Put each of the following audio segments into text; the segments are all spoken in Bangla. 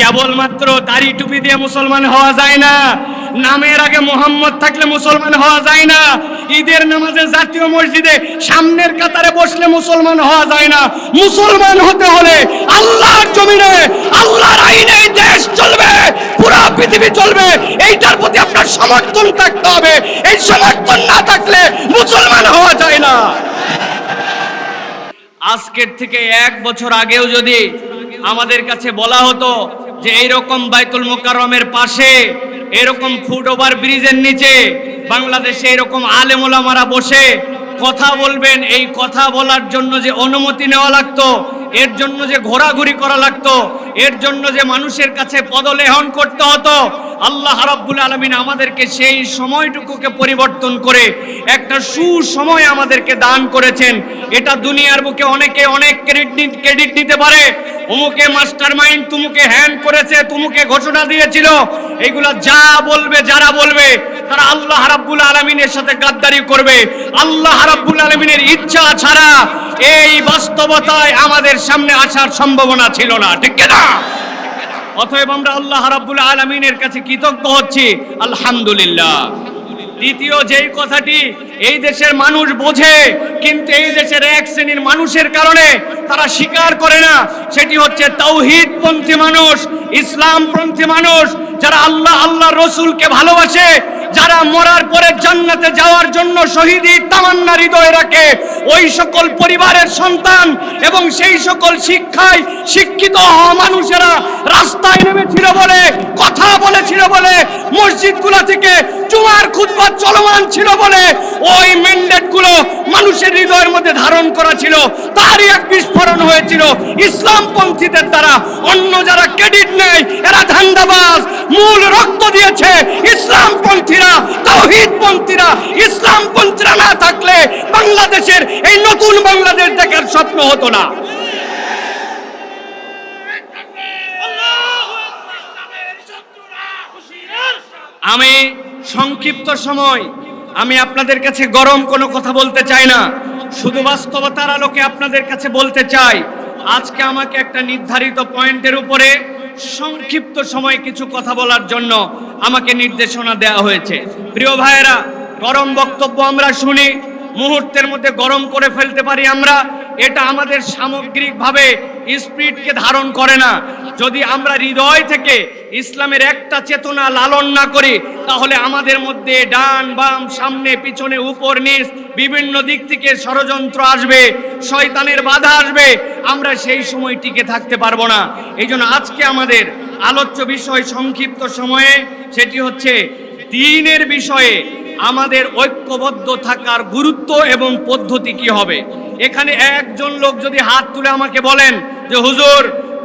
কেবলমাত্র দাড়ি টুপি দিয়ে মুসলমান হওয়া যায় না। নামের আগে মোহাম্মদ থাকলে মুসলমান হওয়া যায় না। ঈদের নামাজে জাতীয় মসজিদে সামনের কাতারে বসলে মুসলমান হওয়া যায় না। মুসলমান হতে হলে আল্লাহর জমিনে, আল্লাহর আইনে দেশ চলবে, পুরো পৃথিবী চলবে। এইটার প্রতি আপনার সমর্থন থাকতে হবে। এই সমর্থন না থাকলে মুসলমান হওয়া যায় না। আজকের থেকে এক বছর আগেও যদি আমাদের কাছে বলা হতো যে এইরকম বাইতুল মোকাররমের পাশে, এরকম ফুট ওভার ব্রিজের নিচে বাংলাদেশে এরকম আলেমোলামারা বসে কথা বলবেন, এই কথা বলার জন্য যে অনুমতি নেওয়া লাগতো, এর জন্য যে ঘোরাঘুরি করা লাগতো, এর জন্য যে মানুষের কাছে পদলেহন করতে হতো আল্লাহ রাব্বুল আলমিন আমাদেরকে সেই সময়টুকুকে পরিবর্তন করে একটা সুসময় আমাদেরকে দান করেছেন। এটা দুনিয়ার বুকে অনেকে অনেক ক্রেডিট ক্রেডিট নিতে পারে। অমুকে মাস্টার মাইন্ড তুমুকে হ্যান্ড করেছে, তুমুকে ঘোষণা দিয়েছিল। এগুলা যা বলবে, যারা বলবে, তারা আল্লাহ রাব্বুল আলমিনের সাথে গাদ্দারি করবে। আল্লাহ রাব্বুল আলমিনের ইচ্ছা ছাড়া এই বাস্তবতায় আমাদের সামনে আসার সম্ভাবনা ছিল না। ঠিক না অতএব আমরা আল্লাহ রাব্বুল আলমিনের কাছে কৃতজ্ঞ হচ্ছি। আলহামদুলিল্লাহ। দ্বিতীয় যেই কথাটি, এই দেশের মানুষ বোঝে, কিন্তু এই দেশের এক শ্রেণির মানুষের কারণে তারা স্বীকার করে না। সেটি হচ্ছে তৌহিদপন্থী মানুষ, ইসলামপন্থী মানুষ, যারা আল্লাহ আল্লাহ রসুলকে ভালোবাসে যারা মরার পরে জান্নাতে যাওয়ার জন্য শহীদি তামান্না হৃদয় রাখে, ওই সকল পরিবারের সন্তান এবং সেই সকল শিক্ষায় শিক্ষিত হওয়া মানুষেরা রাস্তায় নেমেছিল বলে, কথা বলেছিল বলে, মসজিদগুলো থেকে জুমার খুতবা চলমান ছিল বলে ওই ম্যান্ডেটগুলো মানুষের হৃদয়ের মধ্যে ধারণ করা ছিল। তারই এক বিস্ফোরণ হয়েছিল। ইসলামপন্থীদের দ্বারা অন্য যারা ক্রেডিট নেয় এরা ধান্দাবাজ মূল রক্ত দিয়েছে ইসলামপন্থীরা তাওহীদপন্থীরা ইসলামপন্থীরা না থাকলে বাংলাদেশের এই নতুন বাংলাদেশ দেখার স্বপ্ন হতো না। আমি সংক্ষিপ্ত সময়। আমি আপনাদের কাছে গরম কোনো কথা বলতে চাই না। শুধু বাস্তবতার আলোকে আপনাদের কাছে বলতে চাই, আজকে আমাকে একটা নির্ধারিত পয়েন্টের উপরে সংক্ষিপ্ত সময় কিছু কথা বলার জন্য আমাকে নির্দেশনা দেওয়া হয়েছে। প্রিয় ভাইয়েরা, গরম বক্তব্য আমরা শুনি মুহূর্তের মধ্যে গরম করে ফেলতে পারি আমরা, এটা আমাদের সামগ্রিকভাবে স্পিরিটকে ধারণ করে না। যদি আমরা হৃদয় থেকে ইসলামের একটা চেতনা লালন না করি, তাহলে আমাদের মধ্যে ডান বাম, সামনে, পিছনে, উপর, নিচ, বিভিন্ন দিক থেকে ষড়যন্ত্র আসবে, শয়তানের বাধা আসবে। আমরা সেই সময় টিকে থাকতে পারব না। এই আজকে আমাদের আলোচ্য বিষয় সংক্ষিপ্ত সময়ে, সেটি হচ্ছে দিনের বিষয়ে আমাদের ঐক্যবদ্ধ থাকার গুরুত্ব এবং পদ্ধতি কি হবে? এখানে একজন লোক যদি হাত তুলে আমাকে বলেন যে, হুজুর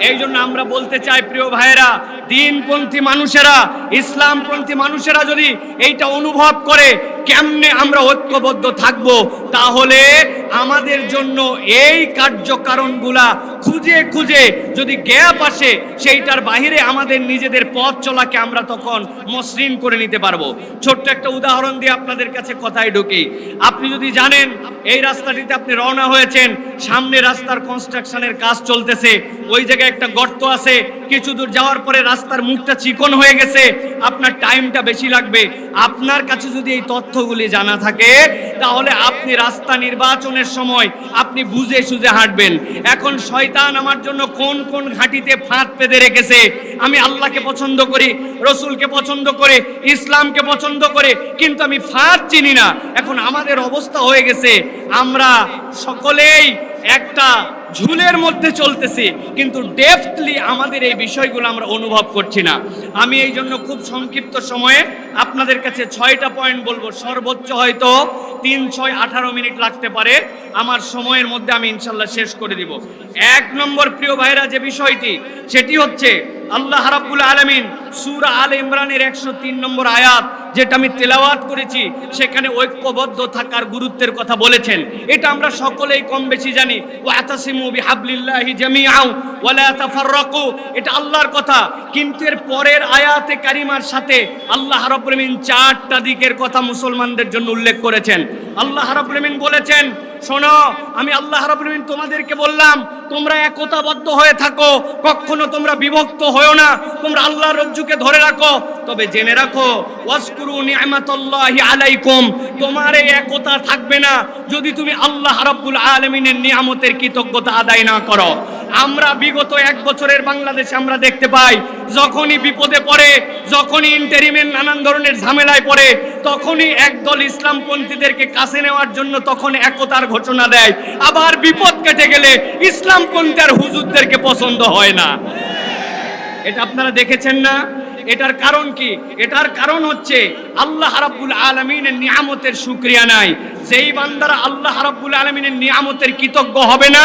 এই জন্য আমরা বলতে চাই, প্রিয় ভাইয়েরা, দিনপন্থী মানুষেরা, ইসলামপন্থী মানুষেরা যদি এইটা অনুভব করে কেমনে আমরা ঐক্যবদ্ধ থাকব? তাহলে আমাদের জন্য এই কার্যকারণগুলা খুঁজে খুঁজে যদি গ্যাপ আসে, সেইটার বাহিরে আমাদের নিজেদের পথ চলাকে আমরা তখন মসৃণ করে নিতে পারব। ছোট্ট একটা উদাহরণ দিয়ে আপনাদের কাছে কথায় ঢুকি। আপনি যদি জানেন, এই রাস্তাটিতে আপনি রওনা হয়েছেন, সামনে রাস্তার কনস্ট্রাকশনের কাজ চলতেছে, ওই জায়গায় একটা গর্ত আছে, কিছু দূর যাওয়ার পরে রাস্তার মুখটা চিকন হয়ে গেছে, আপনার টাইমটা বেশি লাগবে। আপনার কাছে যদি এই তথ্য তথ্যগুলি জানা থাকে, তাহলে আপনি রাস্তা নির্বাচনের সময় আপনি বুঝে সুঝে হাঁটবেন। এখন শয়তান আমার জন্য কোন কোন ঘাঁটিতে ফাঁদ পেতে রেখেছে? আমি আল্লাহকে পছন্দ করি, রসুলকে পছন্দ করে, ইসলামকে পছন্দ করে, কিন্তু আমি ফাঁদ চিনি না। এখন আমাদের অবস্থা হয়ে গেছে। আমরা সকলেই একটা ঝুলের মধ্যে চলতেছি, কিন্তু ডেফথলি আমাদের এই বিষয়গুলো আমরা অনুভব করছি না। আমি এই জন্য খুব সংক্ষিপ্ত সময়ে আপনাদের কাছে ছয়টা পয়েন্ট বলব। সর্বোচ্চ হয়তো তিন, ছয়, আঠারো মিনিট লাগতে পারে। আমার সময়ের মধ্যে আমি ইনশাল্লাহ শেষ করে দিব। এক নম্বর প্রিয় ভাইরা যে বিষয়টি, সেটি হচ্ছে আল্লাহ রাব্বুল আলামিন সূরা আল ইমরানের 103 নম্বর আয়াত, যেটা আমি তেলাওয়াত করেছি, সেখানে ঐক্যবদ্ধ থাকার গুরুত্বের কথা বলেছেন। এটা আমরা সকলেই কম বেশি জানি ওয়াতাসিমু বিহাবলিল্লাহি জামিআউ ওয়ালা তাফাররাকু। এটা আল্লাহর কথা। কিন্তু এর পরের আয়াতে কারিমার সাথে আল্লাহ রাব্বুল আলামিন চারটা দিকের কথা মুসলমানদের জন্য উল্লেখ করেছেন। আল্লাহ রাব্বুল আলামিন বলেছেন শোনো, আমি আল্লাহ আলামিন তোমাদেরকে বললাম, তোমরা একতাবদ্ধ হয়ে থাকো, কখনো তোমরা বিভক্ত হয়েও না, তোমরা আল্লাহ রজ্জুকে ধরে রাখো। তবে জেনে রাখো ওয়াসকুরু নি'মাতাল্লাহি আলাইকুম, তোমার এই একতা থাকবে না যদি তুমি আল্লাহ রাব্বুল আলামিনের নিয়ামতের কৃতজ্ঞতা আদায় না করো। আমরা বিগত এক বছরের বাংলাদেশে আমরা দেখতে পাই, যখনই বিপদে পড়ে, যখনই ইন্টারিমের নানান ধরনের ঝামেলায় পড়ে তখনই একদল ইসলামপন্থীদেরকে কাছে নেওয়ার জন্য তখন একতার ঘোষণা দেয়। আবার বিপদ কেটে গেলে ইসলামপন্থী আর হুজুরদেরকে পছন্দ হয় না। এটা আপনারা দেখেছেন না? এটার কারণ কি? এটার কারণ হচ্ছে আল্লাহ রাব্বুল আলমিনের নিয়ামতের শুক্রিয়া নাই। যেই বান্দারা আল্লাহ রাব্বুল আলমিনের নিয়ামতের কৃতজ্ঞ হবে না,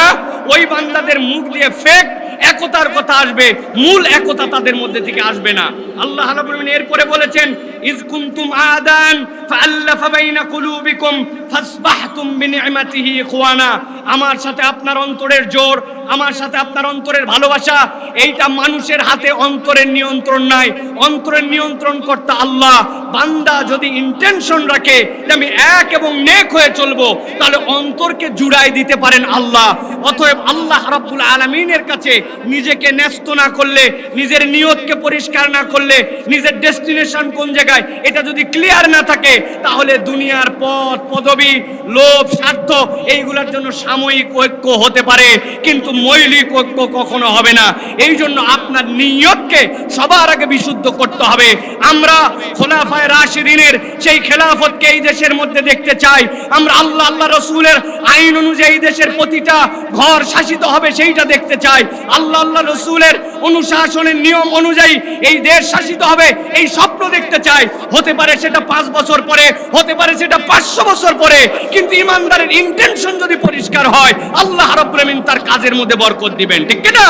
ওই বান্দাদের মুখ দিয়ে ফেক একতার কথা আসবে, মূল একতা তাদের মধ্যে থেকে আসবে না। আল্লাহ রাব্বুল এরপরে বলেছেন, ইজ কুনতুম আদান ফাআল্লাফা বাইনা কুলুবিকুম ফাসবাহতুম বিনি'মাতিহি ইখওয়ানা। আমার সাথে আপনার অন্তরের জোর, আমার সাথে আপনার অন্তরের ভালোবাসা, এইটা মানুষের হাতে অন্তরের নিয়ন্ত্রণ নাই। অন্তরের নিয়ন্ত্রণ করতে আল্লাহ। বান্দা যদি ইন্টেনশন রাখে আমি এক এবং নেক হয়ে চলবো, তাহলে অন্তরকে জুড়াই দিতে পারেন আল্লাহ। অতএব আল্লাহ রাব্বুল আলামিনের কাছে নিজেকে ন্যস্ত না করলে, নিজের নিয়তকে পরিষ্কার না করলে, নিজের ডেস্টিনেশন কোন জায়গায়, এটা যদি ক্লিয়ার না থাকে, তাহলে দুনিয়ার পথ, পদবি, লোভ, স্বার্থ, এইগুলোর জন্য সাময়িক ঐক্য হতে পারে, কিন্তু মৌলিক ঐক্য কখনো হবে না। এই জন্য আপনার নিয়তকে সবার আগে বিশুদ্ধ করতে হবে। আমরা খোলাফায় রাশিদিনের সেই খেলাফতকে এই দেশের মধ্যে দেখতে চাই। আমরা আল্লাহ আল্লাহ রসুলের আইন অনুযায়ী দেশের প্রতিটা ঘর শাসিত হবে, সেইটা দেখতে চাই। আল্লাহ আল্লাহ রসুলের অনুশাসনের নিয়ম অনুযায়ী এই দেশ শাসিত হবে, এই স্বপ্ন দেখতে চাই হতে পারে সেটা পাঁচ বছর পরে, হতে পারে সেটা পাঁচশো বছর পরে, কিন্তু ইমানদারের ইন্টেনশন যদি পরিষ্কার হয়, আল্লাহ রাব্বুল আলামিন তার কাজের মধ্যে বরকত দিবেন, ঠিক না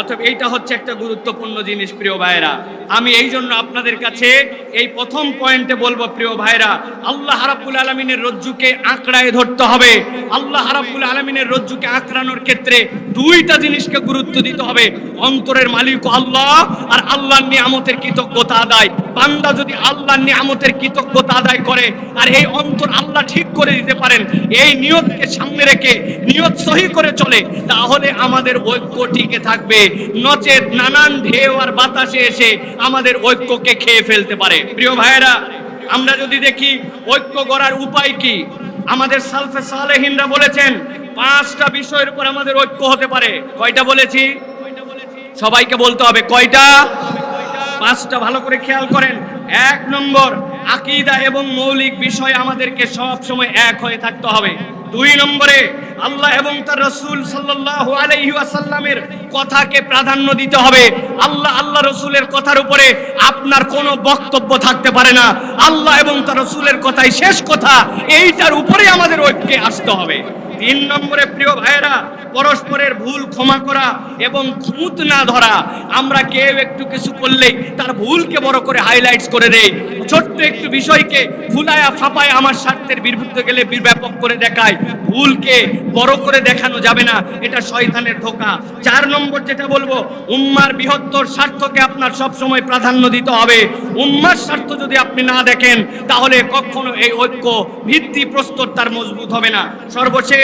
অতএব এইটা হচ্ছে একটা গুরুত্বপূর্ণ জিনিস, প্রিয় ভাইরা আমি এই জন্য আপনাদের কাছে এই প্রথম পয়েন্টে বলব, প্রিয় ভাইরা আল্লাহ রাব্বুল আলমিনের রজ্জুকে আঁকড়ায় ধরতে হবে। আল্লাহ রাব্বুল আলমিনের রজ্জুকে আঁকড়ানোর ক্ষেত্রে দুইটা জিনিসকে গুরুত্ব দিতে হবে। অন্তরের মালিক আল্লাহ আর আল্লাহর নিয়ামতের কৃতজ্ঞতা আদায়। বান্দা যদি আল্লাহর নিয়ামতের কৃতজ্ঞতা আদায় করে আর এই অন্তর আল্লাহ ঠিক করে দিতে পারেন, এই নিয়তকে সামনে রেখে নিয়ত সহি করে চলে, তাহলে আমাদের ঐক্য টিকে থাকবে। নচেত নানান ঢেউ আর বাতাসে এসে আমাদের ঐক্যকে খেয়ে ফেলতে পারে। প্রিয় ভাইয়েরা, আমরা যদি দেখি ঐক্য গড়ার উপায় কি, আমাদের সালফে সালেহিনরা বলেছেন পাঁচটা বিষয়ের উপর আমাদের ঐক্য হতে পারে। কয়টা বলেছি? সবাইকে বলতে হবে কয়টা? পাঁচটা, ভালো করে খেয়াল করেন। এক নম্বর, আকিদা এবং মৌলিক বিষয় আমাদেরকে সব সময় এক হয়ে থাকতে হবে। দুই নম্বরে আল্লাহ এবং তার রসুল সাল্লাহ আলাইসাল্লামের কথাকে প্রাধান্য দিতে হবে। আল্লাহ আল্লাহ রসুলের কথার উপরে আপনার কোনো বক্তব্য থাকতে পারে না। আল্লাহ এবং তার রসুলের কথাই শেষ কথা। এইটার উপরে আমাদের ঐক্যে আসতে হবে। তিন নম্বরে প্রিয় ভাইয়েরা, পরস্পরের ভুল ক্ষমা করা এবং খুঁত না ধরা। আমরা কেউ একটু কিছু করলেই তার ভুলকে বড় করে হাইলাইটস করে দেই। ছোট্ট একটু বিষয়কে ফুলায়া ফাপায় আমার স্বার্থের বিরুদ্ধে গেলে ব্যাপক করে দেখায়। ভুলকে বড় করে দেখানো যাবে না, এটা শয়তানের ধোকা। চার নম্বর যেটা বলব, উম্মার বৃহত্তর স্বার্থকে আপনার সব সময় প্রাধান্য দিতে হবে। উম্মার স্বার্থ যদি আপনি না দেখেন, তাহলে কখনো এই ঐক্য ভিত্তি প্রস্তর তার মজবুত হবে না। সর্বশেষ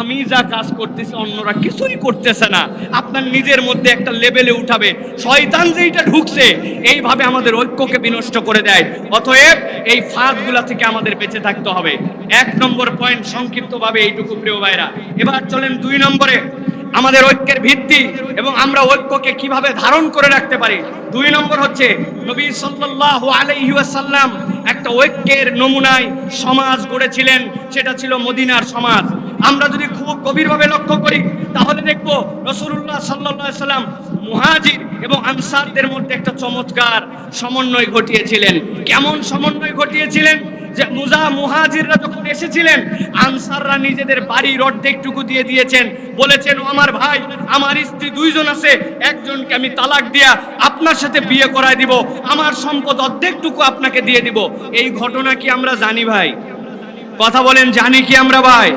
আমি যা কাজ করতেছি, অন্যরা কিছুই করতেছে না। আপনার নিজের মধ্যে একটা লেভেলে উঠাবে। শয়তান যেইটা ঢুকছে, এইভাবে আমাদের ঐক্যকে বিনষ্ট করে দেয়। অতএব এই ফাঁদগুলা থেকে আমাদের বেঁচে থাকতে হবে। এক নম্বর পয়েন্ট সংক্ষিপ্তভাবে এইটুকু, প্রিয় ভাইরা। এবার চলেন দুই নম্বরে। আমাদের ঐক্যের ভিত্তি এবং আমরা ঐক্যকে কীভাবে ধারণ করে রাখতে পারি। দুই নম্বর হচ্ছে নবী সাল্লাল্লাহু আলাইহি ওয়াসাল্লাম একটা ঐক্যের নমুনায় সমাজ গড়েছিলেন, সেটা ছিল মদিনার সমাজ। আমরা যদি খুব গভীরভাবে লক্ষ্য করি, তাহলে দেখব রসুল্লাহ সাল্লা সাল্লাম মুহাজির এবং আনসারদের মধ্যে একটা চমৎকার সমন্বয় ঘটিয়েছিলেন। কেমন সমন্বয় ঘটিয়েছিলেন? যে মুজা মুহাজিররা যখন এসেছিলেন, আনসাররা নিজেদের বাড়ির অর্ধেকটুকু দিয়ে দিয়েছেন। বলেছেন, "ও আমার ভাই, আমার স্ত্রী দুইজন আছে, একজনকে আমি তালাক দিয়া আপনার সাথে বিয়ে করায় দিব, আমার সম্পদ অর্ধেকটুকু আপনাকে দিয়ে দিব। এই ঘটনা কি আমরা জানি ভাই? কথা বলেন, জানি কি আমরা ভাই?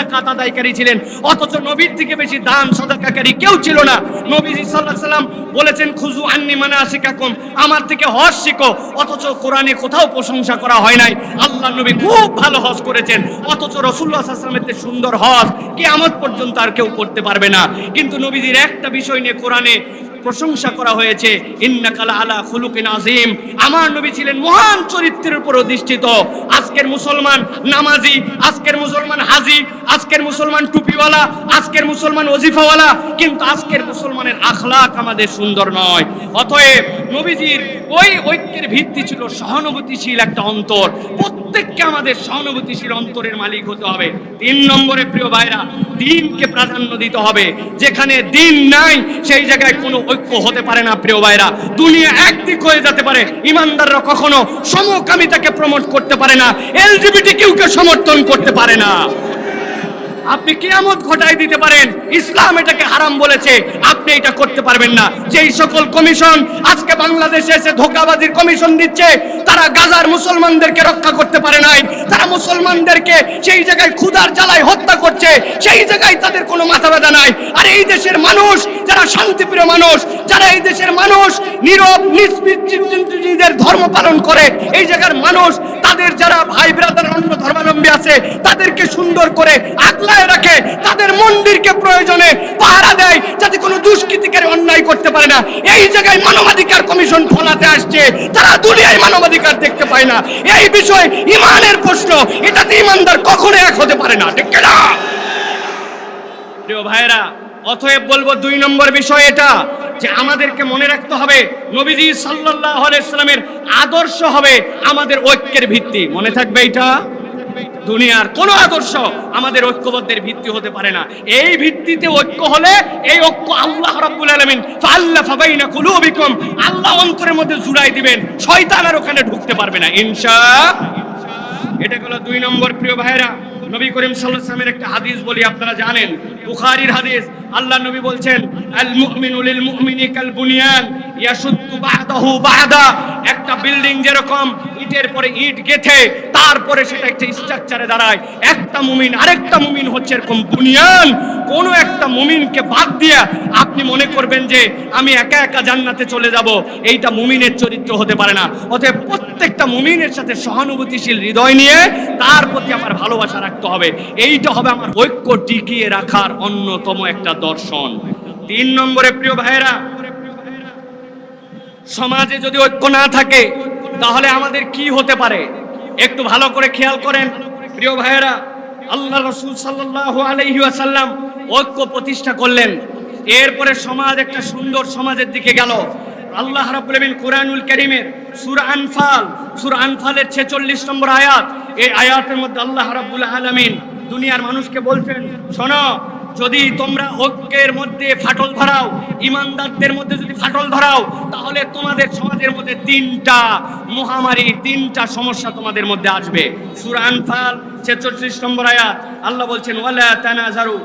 জাকাত আদায়কারী ছিলেন। অথচ নবীর থেকে বেশি দান সদাকারী কেউ ছিল না। নবীজি সাল্লাহ সাল্লাম বলেছেন খুজু আন্নি মানে আশিকাকুম আমার থেকে হজ শিখো। অথচ কোরআনে কোথাও প্রশংসা করা হয় নাই। আল্লাহ নবী খুব ভালো হজ করেছেন। অথচ রসুল্লাহ আসলামের যে সুন্দর হজ কি আমত পর্যন্ত আর কেউ করতে পারবে না। কিন্তু নবীজির একটা বিষয় নিয়ে কোরআনে প্রশংসা করা হয়েছে ইন্নাকালা আলা খুলুকিন আজিম আমার নবী ছিলেন মহান চরিত্রের উপর অধিষ্ঠিত। আজকের মুসলমান নামাজি, আজকের মুসলমান হাজি, আজকের মুসলমান টুপিওয়ালা, আজকের মুসলমান ওজিফাওয়ালা, কিন্তু আজকের মুসলমানের আখলাক আমাদের সুন্দর নয়। অতএব নবীজির ওই ঐক্যের ভিত্তি ছিল সহানুভূতিশীল একটা অন্তর। প্রত্যেককে আমাদের সহানুভূতিশীল অন্তরের মালিক হতে হবে। তিন নম্বরে প্রিয় ভাইরা, দিনকে প্রাধান্য দিতে হবে। যেখানে দিন নাই, সেই জায়গায় কোনো ঐক্য হতে পারে না, প্রিয় ভাইরা। দুনিয়া একদিক হয়ে যেতে পারে। ইমানদাররা কখনো সমকামিতাকে প্রমোট করতে পারে না। এলজিবিটি কিউকে সমর্থন করতে পারে না। আপনি কিয়ামত ঘটাই দিতে পারেন। ইসলাম এটাকে হারাম বলেছে। আপনি এটা করতে পারবেন না। যেই সকল কমিশন আজকে বাংলাদেশে এসে ধোকাবাজির কমিশন দিচ্ছে, তারা গাজার মুসলমানদেরকে রক্ষা করতে পারে নাই। তারা মুসলমানদেরকে সেই জায়গায় ক্ষুধার জ্বালায় হত্যা করছে। সেই জায়গায় তাদের কোনো মাথা ব্যথা নাই। আর এই দেশের মানুষ, যারা শান্তিপ্রিয় মানুষ, যারা এই দেশের মানুষ নীরব নিজের ধর্ম পালন করে, এই জায়গার মানুষ, তাদের যারা ভাই ব্রাদার অন্য ধর্মাবলম্বী আছে, তাদেরকে সুন্দর করে আগলায় রাখে তাদের মন্দিরকে প্রয়োজনে পাহারা দেয় যাতে কোনো দুষ্কৃতিকারী অন্যায় করতে পারে না। এই জায়গায় মানবাধিকার কমিশন ফলাতে আসছে। তারা দুনিয়ায় মানবাধিকার দেখতে পায় না। এই বিষয় ইমানের প্রশ্ন, এটাতে ইমানদার কখনো এক হতে পারে না, ঠিক না প্রিয় ভাইরা অতএব বলব দুই নম্বর বিষয় এটা, যে আমাদেরকে মনে রাখতে হবে, নবীজি সাল্লাল্লাহু আলাইহি সাল্লামের আদর্শ হবে আমাদের ঐক্যের ভিত্তি। মনে থাকবে এটা দুনিয়ার কোন আদর্শ আমাদের ঐক্যবদ্ধের ভিত্তি হতে পারে না। এই ভিত্তিতে ঐক্য হলে এই ঐক্য আল্লাহ রাব্বুল আলামিন ফাআল্লাফা বাইনা কুলুবিকুম, আল্লাহ অন্তরের মধ্যে জুড়াই দিবেন, শয়তান আর ওখানে ঢুকতে পারবে না। ইনশা এটা হলো দুই নম্বর প্রিয় ভাইরা নবী করিম সাল্লাল্লাহু আলাইহি একটা হাদিস বলি আপনারা জানেন। বুখারীর হাদিস, আল্লাহ নবী বলছেন, আল মুমিনু লিল মুমিনি কাল বুনিয়ান, ইয়াশুদ্দু বা'দাহু বা'দা। একটা বিল্ডিং যেরকম ইটের পরে ইট গেথে তারপরে সেটা একটা স্ট্রাকচারে দাঁড়ায়। একটা মুমিন, আরেকটা মুমিন হচ্ছে এরকম বুনিয়ান। কোন একটা মুমিনকে বাদ দিয়ে আপনি মনে করবেন যে আমি একা একা জান্নাতে চলে যাব, এইটা মুমিনের চরিত্র হতে পারে না। অতএব প্রত্যেকটা মুমিনের সাথে সহানুভূতিশীল হৃদয় নিয়ে তার প্রতি আমার ভালোবাসা রাখতে হবে। এইটা হবে আমার ঐক্য টিকিয়ে রাখার অন্যতম একটা দর্শন। তিন নম্বরে প্রিয় ভাইয়েরা, সমাজে যদি ঐক্য না থাকে তাহলে আমাদের কি হতে পারে? একটু ভালো করে খেয়াল করেন। প্রিয় ভাইয়েরা আল্লাহ রসুল সাল্লাহ ঐক্য প্রতিষ্ঠা করলেন। এরপরে সমাজ একটা সুন্দর সমাজের দিকে গেল। আল্লাহ আলামিন কোরআনুল কারীমের সূরা আনফাল, সুর আনফালের 46 নম্বর আয়াত, এই আয়াতের মধ্যে আল্লাহ রাব্বুল আলামিন দুনিয়ার মানুষকে বলছেন, শোনো যদি তোমরা ঐক্যের মধ্যে ফাটল ধরাও, ইমানদারদের মধ্যে যদি ফাটল ধরাও, তাহলে তোমাদের সমাজের মধ্যে তিনটা মহামারী তিনটা সমস্যা তোমাদের মধ্যে আসবে। সুরান আনফাল 46 নম্বর আয়াত, আল্লাহ বলছেন, ওয়ালা তানাজারু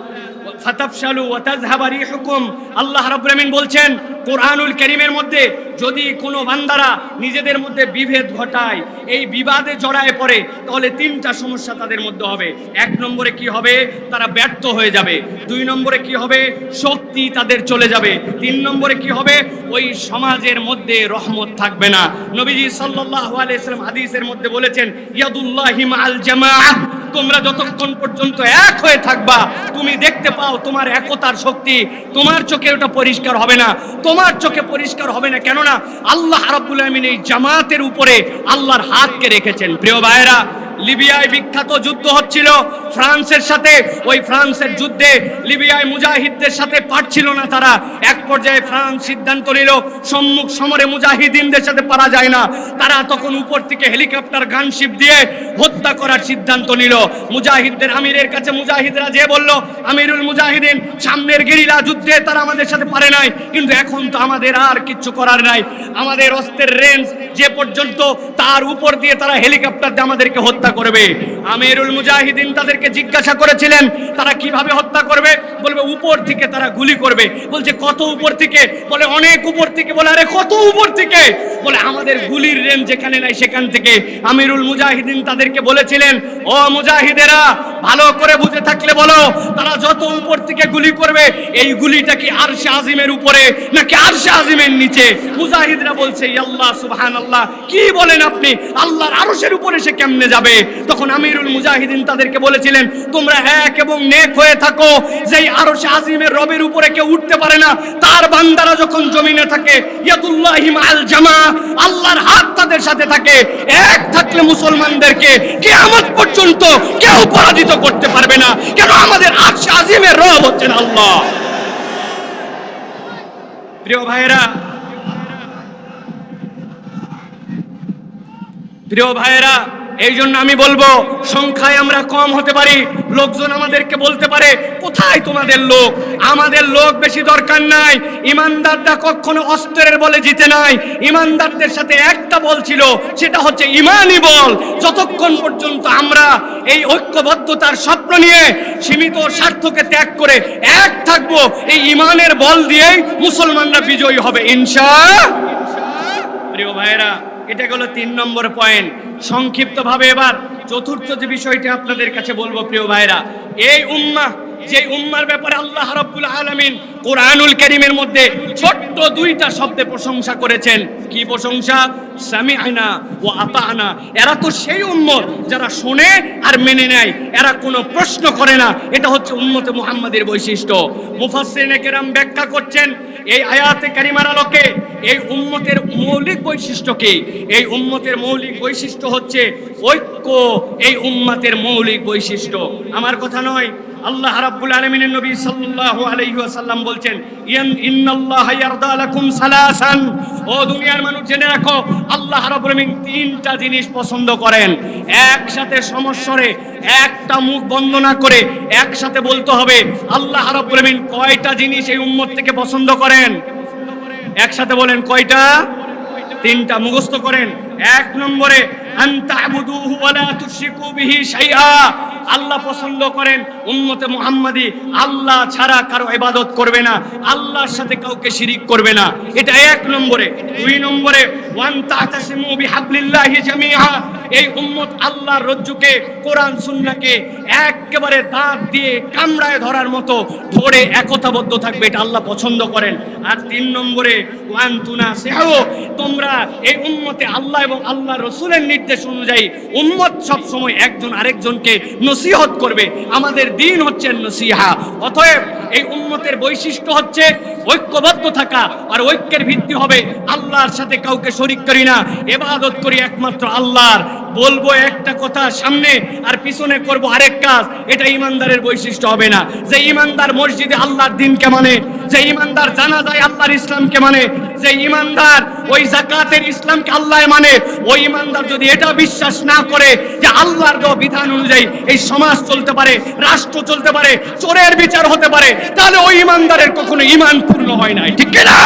ফাতাফশালু ওয়া তাযহাবা রিহুকুম। আল্লাহ রাব্বুল আমিন বলছেন, কোরআনুল কারীমের মধ্যে যদি কোনো বান্দারা নিজেদের মধ্যে বিভেদ ঘটায়, এই বিবাদে জড়ায় পড়ে, তাহলে তিনটা সমস্যা তাদের মধ্যে হবে। এক নম্বরে কি হবে? তারা ব্যর্থ হয়ে যাবে। দুই নম্বরে কি হবে? শক্তি তাদের চলে যাবে। তিন নম্বরে কি হবে? ওই সমাজের মধ্যে রহমত থাকবে না। নবীজি সাল্লাল্লাহু আলাইহি সাল্লাম হাদিসের মধ্যে বলেছেন, ইয়াদুল্লাহি মাআল জামাআহ। তোমরা যতক্ষণ পর্যন্ত এক হয়ে থাকবা, তুমি দেখতে পাও তোমার একতার শক্তি, তোমার চোখে ওটা পরিষ্কার হবে না, তোমার চোখে পরিষ্কার হবে না। কেননা আল্লাহ রাব্বুল আমিন এই জামাতের উপরে আল্লাহর হাতকে রেখেছেন। প্রিয় ভাইয়েরা লিবিয়ায় বিখ্যাত যুদ্ধ হচ্ছিল। ফ্রান্সের সাথে, ওই ফ্রান্সের যুদ্ধে লিবিয়ায় মুজাহিদদের সাথে পারছিল না তারা। এক পর্যায়ে ফ্রান্স সিদ্ধান্ত নিল, সম্মুখ সমরে মুজাহিদিনদের সাথে পারা যায় না। তারা তখন উপর থেকে হেলিকপ্টার, গানশিপ দিয়ে হত্যা করার সিদ্ধান্ত নিল। মুজাহিদদের আমিরের কাছে মুজাহিদরা যে বলল, আমিরুল মুজাহিদিন, সামনের গেরিলা যুদ্ধে তারা আমাদের সাথে পারে নাই। কিন্তু এখন তো আমাদের আর কিচ্ছু করার নাই। আমাদের অস্ত্রের রেঞ্জ যে পর্যন্ত, তার উপর দিয়ে তারা হেলিকপ্টার দিয়ে আমাদেরকে হত্যা করবে। আমিরুল মুজাহিদিন তাদেরকে জিজ্ঞাসা করেছিলেন, তারা কীভাবে হত্যা করবে? বলবে, উপর থেকে তারা গুলি করবে। বলছে, কত উপর থেকে? বলে, অনেক উপর থেকে। বলে, আরে, কত উপর থেকে? বলে, আমাদের গুলির রেম যেখানে নাই সেখান থেকে। আমিরুল মুজাহিদিন তাদেরকে বলেছিলেন, ও মুজাহিদেরা, ভালো করে বুঝে থাকলে বলো, তারা যত উপর থেকে গুলি করবে, এই গুলিটা কি আরশে আজিমের উপরে নাকি আরশে আজিমের নিচে? মুজাহিদরা বলছে আল্লাহ সুবহানাল্লাহ। কি বলেন আপনি? আল্লাহর আরশের উপরে সে কেমনে যাবে? তখন আমিরুল মুজাহিদিন তাদেরকে বলেছিলেন, তোমরা এক এবং নেক হয়ে থাকো। যেই আরশে আজিমের রবের উপরে কেউ উঠতে পারে না, তার বান্দারা যখন জমিনে থাকে, ইয়াদুল্লাহি মাল জামা, আল্লাহর হাত তাদের সাথে থাকে। এক থাকলে মুসলমানদেরকে কিয়ামত পর্যন্ত কেউ পরাজিত করতে পারবে না। কেন আমাদের আরশে আজিমের রব হচ্ছেন আল্লাহ? প্রিয় ভাইয়েরা প্রিয় ভাইয়েরা এই জন্য আমি বলব, সংখ্যায় আমরা কম হতে পারি। লোকজন আমাদেরকে বলতে পারে, কোথায় তোমাদের লোক? আমাদের লোক বেশি দরকার নাই। ইমানদাররা কখনো অস্ত্রের বলে জিতে নাই। ইমানদারদের সাথে একটা বল ছিল, সেটা হচ্ছে ইমানই বল। যতক্ষণ পর্যন্ত আমরা এই ঐক্যবদ্ধতার স্বপ্ন নিয়ে সীমিত স্বার্থকে ত্যাগ করে এক থাকব, এই ইমানের বল দিয়েই মুসলমানরা বিজয়ী হবে ইনশা প্রিয় ভাইয়েরা এটা গেল তিন নম্বর পয়েন্ট সংক্ষিপ্তভাবে এবার চতুর্থ যে বিষয়টি আপনাদের কাছে বলব প্রিয় ভাইরা, এই উম্মাহ, যে উম্মার ব্যাপারে আল্লাহ রাব্বুল আলামিন কোরআনুল কারীমের মধ্যে ছোট্ট দুইটা শব্দে প্রশংসা করেছেন। কি প্রশংসা? সামিআনা ও আতানা এরা তো সেই উম্মত যারা শোনে আর মেনে নেয়। এরা কোনো প্রশ্ন করে না। এটা হচ্ছে উম্মতে মুহাম্মাদের বৈশিষ্ট্য। মুফাসসিরিনে কেরাম ব্যাখ্যা করছেন এই আয়াতে কারিমার আলোকে এই উম্মতের মৌলিক বৈশিষ্ট্য কি এই উম্মতের মৌলিক বৈশিষ্ট্য হচ্ছে ঐক্য, এই উম্মতের মৌলিক বৈশিষ্ট্য। আমার কথা নয় আল্লাহ রাব্বুল আলামিনের নবী সাল্লাল্লাহু আলাইহি ওয়াসাল্লাম বলছেন, ইয়ান ইন্নাল্লাহা ইয়ারদা লাকুম সালাসান। ও দুনিয়ার মানুষ, জেনে রাখো, আল্লাহ রাব্বুল আলামিন তিনটা জিনিস পছন্দ করেন। একসাথে সমস্বরে একটা মুখ বন্ধ না করে একসাথে বলতে হবে, আল্লাহ রাব্বুল আলামিন কয়টা জিনিস এই উম্মত থেকে পছন্দ করেন? একসাথে বলেন, কয়টা? তিনটা মুখস্থ করেন। এক নম্বরে, আন তা'বুদুহু ওয়া লা তুশরিকু বিহি শাইআ। আল্লাহ পছন্দ করেন উম্মতে মুহাম্মাদি, আল্লাহ ছাড়া কারও ইবাদত করবে না, আল্লাহর সাথে কাউকে শিরিক করবে না। এটা এক নম্বরে। দুই নম্বরে, ওয়ান তাতাসিমু বিহাবলিল্লাহি জামিআ। এই উম্মত আল্লাহর রজ্জুকে, কোরআন, সুন্নাহকে একেবারে দাঁত দিয়ে কামড়ায় ধরার মতো ধরে একতাবদ্ধ থাকবে, এটা আল্লাহ পছন্দ করেন। আর তিন নম্বরে, ওয়ান তুনা সেহো তোমরা এই উম্মতে আল্লাহ এবং আল্লাহ রসুলের নির্দেশ অনুযায়ী উম্মত সব সময় একজন আরেকজনকে নসিহত করবে। আমাদের দিন হচ্ছে নসিহা। অতএব এই উম্মতের বৈশিষ্ট্য হচ্ছে ঐক্যবদ্ধ থাকা আর ঐক্যের ভিত্তি হবে আল্লাহর সাথে কাউকে শরিক করি না এবাদত করি একমাত্র আল্লাহর। বলব একটা কথা সামনে আর পিছনে করব আরেক কাজ, এটা ইমানদারের বৈশিষ্ট্য হবে না। যে ইমানদার মসজিদে আল্লাহর দিনকে মানে যে ইমানদার জানা যায় আল্লাহর ইসলামকে মানে যে ইমানদার ওই জাকাতের ইসলামকে আল্লাহ মানে ওই ইমানদার যদি এটা বিশ্বাস না করে যে আল্লাহর বিধান অনুযায়ী এই সমাজ চলতে পারে, রাষ্ট্র চলতে পারে, চোরের বিচার হতে পারে, তাহলে ওই ইমানদারের কখনো ইমান পূর্ণ হয় নাই। ঠিক না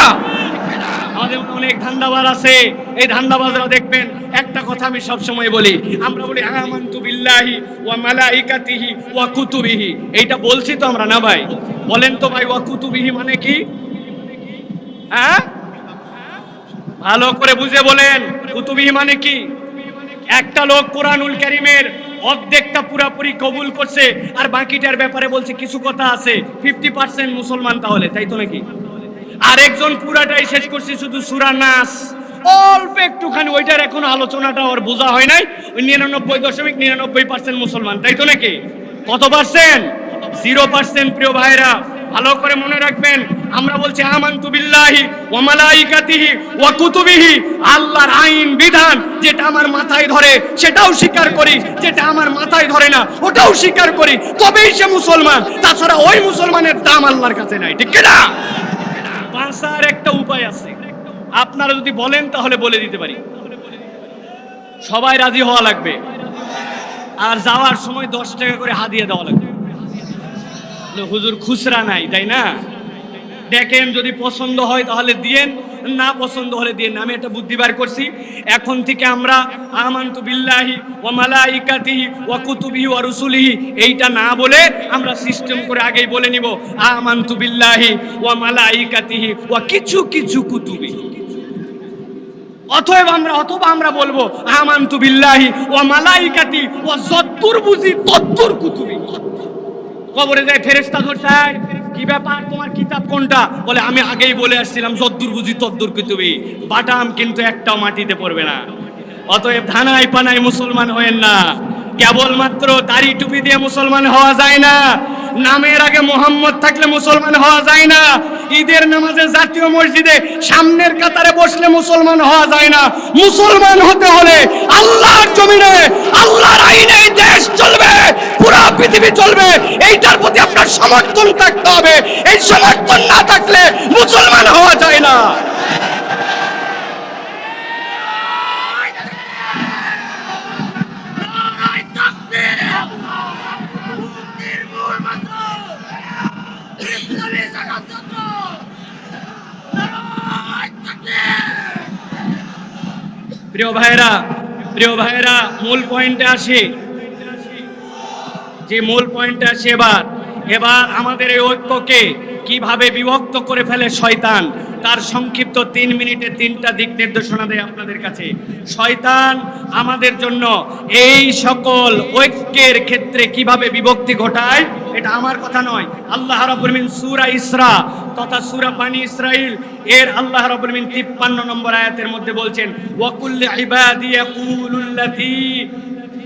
আমাদের অনেক ধান্দাবাজ আছে। এই ধান্দাবাজরা দেখবেন, একটা কথা আমি সব সময় বলি, আমরা বলি, আমান্তু বিল্লাহি ওয়া মালাইকাতিহি ওয়া কুতুবিহি। এইটা বলছি তো আমরা না ভাই? বলেন তো ভাই, ওয়া কুতুবিহি মানে কি? হ্যাঁ? ভালো করে বুঝে বলেন, কুতুবিহি মানে কি? একটা লোক কোরআনুল কারিমের অর্ধেকটা পুরাপুরি কবুল করছে, আর বাকিটার ব্যাপারে বলছে কিছু কথা আছে। ফিফটি পার্সেন্ট মুসলমান তাহলে, তাই তো নাকি? আরেকজন পুরাটাই শেষ করছে শুধু সুরা নাস। অল্প একটুখানি, ওইটার এখন আলোচনাটা ওর বোঝা হয় নাই। ওই নিরানব্বই দশমিক নিরানব্বই পার্সেন্ট মুসলমান, তাই তো নাকি? কত পার্সেন্ট জিরো পার্সেন্ট প্রিয় ভাইরা ভালো করে মনে রাখবেন, আমরা বলছি আমান্তু বিল্লাহি মালাইকাতিহি ওয়া কুতুবিহি, আল্লাহর আইন, বিধান যেটা আমার মাথায় ধরে, সেটাও স্বীকার করি, যেটা আমার মাথায় ধরে না, ওটাও স্বীকার করি, তবেই সে মুসলমান। তাছাড়া ওই মুসলমানের দাম আল্লাহর কাছে নাই, ঠিক না বাঁচার একটা উপায় আছে। আপনারা যদি বলেন, তাহলে বলে দিতে পারি। সবাই রাজি হওয়া লাগবে। আর যাওয়ার সময় দশ টাকা করে হাদিয়ে দেওয়া লাগবে। বলে, হুজুর খুচরা নাই তাই না? দেখেন যদি পছন্দ হয় তাহলে দিয়েন না পছন্দ হলে দিয়েন না। আমি একটা বুদ্ধি বার করছি। এখন থেকে আমরা আমান্তু বিল্লাহি ওয়া মালাইকাতিহি ওয়া কুতুবিহি ওয়া রুসুলিহি এইটা না বলে আমরা সিস্টেম করে আগেই বলে নিব আমান্তু বিল্লাহি ওয়া মালাইকাতিহি ওয়া কিছু কিছু কুতুবি। অতএব আমরা অথবা আমরা বলব আমান্তু বিল্লাহি ও মালাইকাতি ওয়া যদ্দুর বুঝি তদ্দুর কুতুবি। কবরে যায় ফেরেস্তা ধরছায় কি ব্যাপার, তোমার কিতাব কোনটা? বলে, আমি আগেই বলে আসছিলাম, যদ্দুর বুঝি তদ্দুর কুতুবি বাটাম কিন্তু একটাও মাটিতে পড়বে না। অতএব ধানাই পানাই মুসলমান হয়েন না। কেবলমাত্র দাড়ি টুপি দিয়ে মুসলমান হওয়া যায় না। নামের আগে মোহাম্মদ থাকলে মুসলমান হওয়া যায় না। ঈদের নামাজে জাতীয় মসজিদে সামনের কাতারে বসলে মুসলমান হওয়া যায় না। মুসলমান হতে হলে আল্লাহর জমিনে, আল্লাহর আইনে দেশ চলবে। পুরো পৃথিবী চলবে। এইটার প্রতি আপনার সমর্থন থাকতে হবে। এই সমর্থন না থাকলে মুসলমান হওয়া যায় না। প্রিয় ভাইরা প্রিয় ভাইরা মূল পয়েন্টে আসি। যে মূল পয়েন্টটা আসি এবার আমাদের এই ঐক্যকে কীভাবে বিভক্ত করে ফেলে শয়তান, তার সংক্ষিপ্ত তিন মিনিটে তিনটা দিক নির্দেশনা দেয় আপনাদের কাছে। শয়তান আমাদের জন্য এই সকল ঐক্যের ক্ষেত্রে কীভাবে বিভক্তি ঘটায়, এটা আমার কথা নয়। আল্লাহ রাব্বুল সুরা ইসরা তথা সূরা বানি ইসরাইল এর আল্লাহ মিন 53 নম্বর আয়াতের মধ্যে বলছেন ওয়াকুল্লি ইবাদি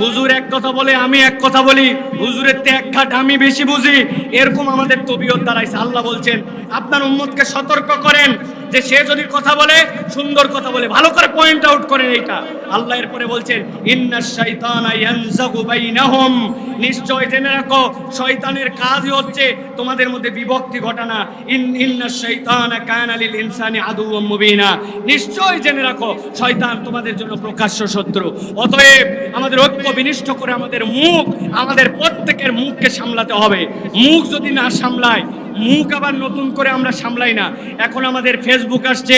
হুজুর এক কথা বলে, আমি এক কথা বলি, হুজুরের ত্যাগ ঘাট আমি বেশি বুঝি। এরকম আমাদের তবিয়ত দাঁড়াইছে। আল্লাহ বলছেন, আপনার উম্মতকে সতর্ক করেন যে সে যদি কথা বলে, সুন্দর কথা বলে, ভালো করে পয়েন্ট আউট করেন এইটা। আল্লাহ এরপরে বলছেন, ইন্না শাইতানা ইয়ানজাগু বাইনাহুম। নিশ্চয় জেনে রাখো, শয়তানের কাজই হচ্ছে তোমাদের মধ্যে বিভক্তি ঘটানা। ইন, ইন্না শাইতানা কানা ইনসানি আদুওয়াম মুবিনা। নিশ্চয় জেনে রাখো, শয়তান তোমাদের জন্য প্রকাশ্য শত্রু। অতএব আমাদের ঐক্য বিনিষ্ট করে আমাদের মুখ আমাদের প্রত্যেকের মুখকে সামলাতে হবে। মুখ যদি না সামলায় মুখ আবার নতুন করে আমরা সামলাই না। এখন আমাদের ফেসবুক আসছে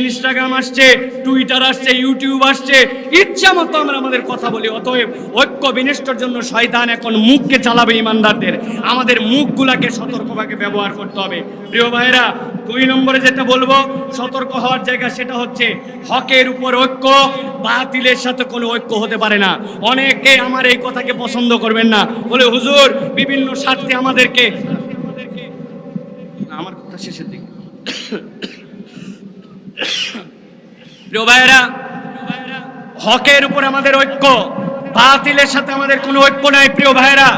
ইনস্টাগ্রাম আসছে টুইটার আসছে ইউটিউব আসছে। ইচ্ছা মতো আমরা আমাদের কথা বলি, অতএব ঐক্য বিনিষ্টর জন্য শয়তান এখন মুখকে চালাবে ইমানদারদের। আমাদের মুখগুলাকে সতর্কভাবে ব্যবহার করতে হবে। প্রিয় ভাইরা দুই নম্বরে যেটা বলব, সতর্ক হওয়ার জায়গা সেটা হচ্ছে হকের উপর ঐক্য, বাতিলের সাথে কোনো ঐক্য হতে পারে না। অনেকে আমার এই কথাকে পছন্দ করবেন না। বলে, হুজুর, বিভিন্ন স্বার্থে আমাদেরকে আমার কথা শেষের দিকে। প্রিয় ভাইয়েরা, হকের উপর আমাদের ঐক্য, বাতিলের সাথে আমাদের কোনো ঐক্য নাই, প্রিয় ভাইয়েরা।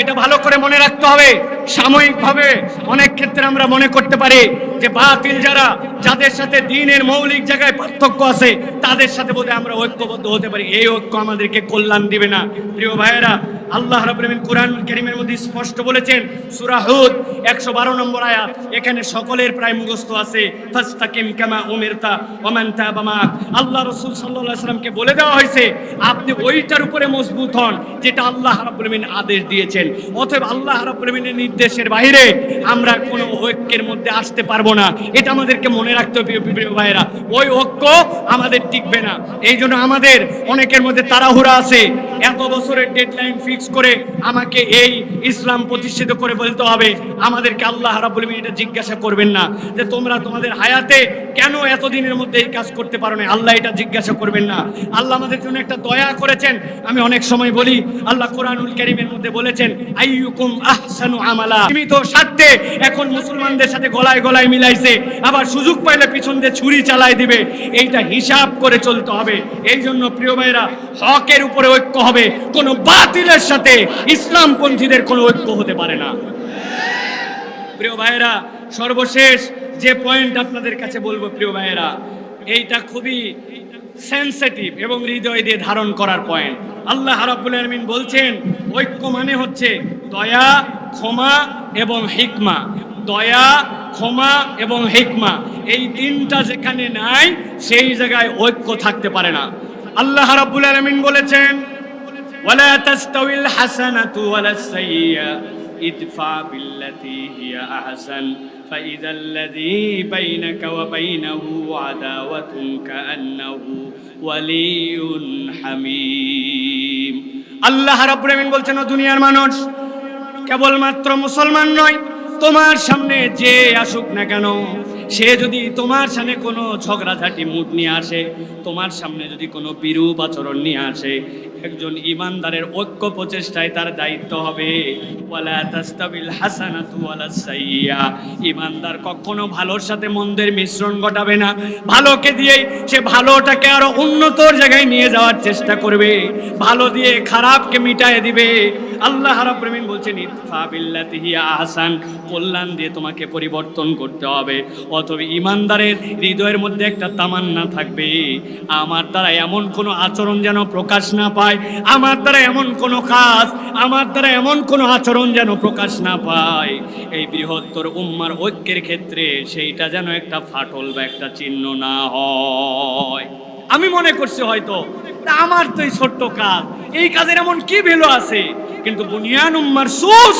এটা ভালো করে মনে রাখতে হবে। সাময়িকভাবে অনেক ক্ষেত্রে আমরা মনে করতে পারি যে বাতিল যারা, যাদের সাথে দিনের মৌলিক জায়গায় পার্থক্য আছে, তাদের সাথে বোধহয় আমরা ঐক্যবদ্ধ হতে পারি। এই ঐক্য আমাদেরকে কল্যাণ দিবে না। প্রিয় ভাইয়েরা, আল্লাহ আলামিন কোরআন কারীমের মধ্যে স্পষ্ট বলেছেন, সূরা হুদ 112 নম্বর আয়াত, এখানে সকলের প্রায় মুখস্থ আছে মাআক আল্লাহ রাসূল সাল্লামকে বলে দেওয়া হয়েছে, আপনি ওইটার উপরে মজবুত হন, যেটা আল্লাহ আলামিন আদেশ দিয়েছেন। অতএব আল্লাহ আলামিনের নির্দেশের বাইরে আমরা কোনো ঐক্যের মধ্যে আসতে পারব না। এটা আমাদেরকে মনে রাখতে হবে, প্রিয় ভাইরা ওই ঐক্য আমাদের টিকবে না। এই জন্য আমাদের অনেকের মধ্যে তাড়াহুড়া আছে। এত বছরের ডেডলাইন ফিক্স করে আমাকে এই ইসলাম প্রতিষ্ঠিত করে বলতে হবে। আমাদেরকে আল্লাহ আলামিন এটা জিজ্ঞাসা করবেন না। যে তোমরা তোমাদের হায়াতে কেন এতদিনের মধ্যে এই কাজ করতে পারো না? আল্লাহ এটা জিজ্ঞাসা করবেন না। আল্লাহ আমাদের জন্য একটা দয়া করেছেন। আমি অনেক সময় বলি, আল্লাহ কোরআনুল কারীমের মধ্যে বলেছেন, আইয়ুকুম আহসানু আমালা। সীমিত স্বার্থে এখন মুসলমানদের সাথে গলায় গলায় মিলাইছে, আবার সুযোগ পাইলে পিছন দিয়ে ছুরি চালায় দিবে। এইটা হিসাব করে চলতে হবে। এই জন্য প্রিয় ভাইরা হকের উপরে ঐক্য হবে। কোনো বাতিলের সাথে ইসলামপন্থীদের কোনো ঐক্য হতে পারে না। প্রিয় ভাইয়েরা, সর্বশেষ যে পয়েন্ট আপনাদের কাছে বলব প্রিয় ভাইয়েরা, এইটা খুবই সেন্সিটিভ এবং হৃদয় দিয়ে ধারণ করার পয়েন্ট আল্লাহ রাব্বুল আলামিন বলছেন, ঐক্য মানে হচ্ছে দয়া, ক্ষমা এবং হিকমা। দয়া ক্ষমা এবং হিকমা এই তিনটা যেখানে নাই সেই জায়গায় ঐক্য থাকতে পারে না আল্লাহ রাব্বুল আলামিন বলেছেন ولا تستوي الحسنة ولا السيئة ادفع بالتي هي أحسن فإذا الذي بينك وبينه عداوة كأنه ولي حميم আল্লাহ রাব্বুল আলামিন বলছেন ও দুনিয়ার মানুষ কেবলমাত্র মুসলমান নয় তোমার সামনে যে আসুক না কেন, সে যদি তোমার সামনে কোনো ঝগড়াঝাটি মুড নিয়ে আসে, তোমার সামনে যদি কোনো বিরূপ আচরণ নিয়ে আসে একজন ইমানদারের ঐক্য প্রচেষ্টায় তার দায়িত্ব হবে। ইমানদার কখনো ভালোর সাথে মন্দের মিশ্রণ ঘটাবে না। ভালোকে দিয়েই সে ভালোটাকে আরও উন্নতর জায়গায় নিয়ে যাওয়ার চেষ্টা করবে। ভালো দিয়ে খারাপকে মিটায় দিবে। আল্লাহ রাব্বুল বলছেন, ইতফা আহসান। কল্যাণ দিয়ে তোমাকে পরিবর্তন করতে হবে। অথবা ইমানদারের হৃদয়ের মধ্যে একটা তামান্না থাকবে। আমার দ্বারা এমন কোনো আচরণ যেন প্রকাশ না পায়। আমার দ্বারা এমন কোনো কাজ, আমার দ্বারা এমন কোনো আচরণ যেন প্রকাশ না পায়। এই বৃহত্তর উম্মার ঐক্যের ক্ষেত্রে সেইটা যেন একটা ফাটল বা একটা চিহ্ন না হয়। আমি মনে করছি হয়তো আমার তো এই ছোট্ট কাজ, এই কাজের এমন কি ভ্যালু আছে? কিন্তু বুনিয়ান উম্মার সুস,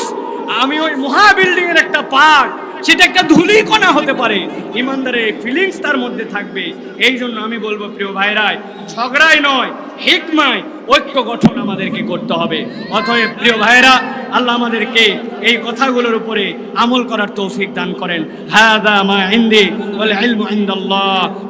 আমি ওই মহা বিল্ডিং এর একটা পার্ট সেটা একটা ধুলি কণা হতে পারে। ইমানদারের ফিলিংস তার মধ্যে থাকবে। এই জন্য আমি বলব, প্রিয় ভাইরাই ঝগড়াই নয়, হিকমায়, ঐক্য গঠন আমাদেরকে করতে হবে। অতএব, প্রিয় ভাইরা আল্লাহ আমাদেরকে এই কথাগুলোর উপরে আমল করার তৌফিক দান করেন। হ্যাঁ দা মা ইন্দি বলে ইলমু ইনদাল্লাহ।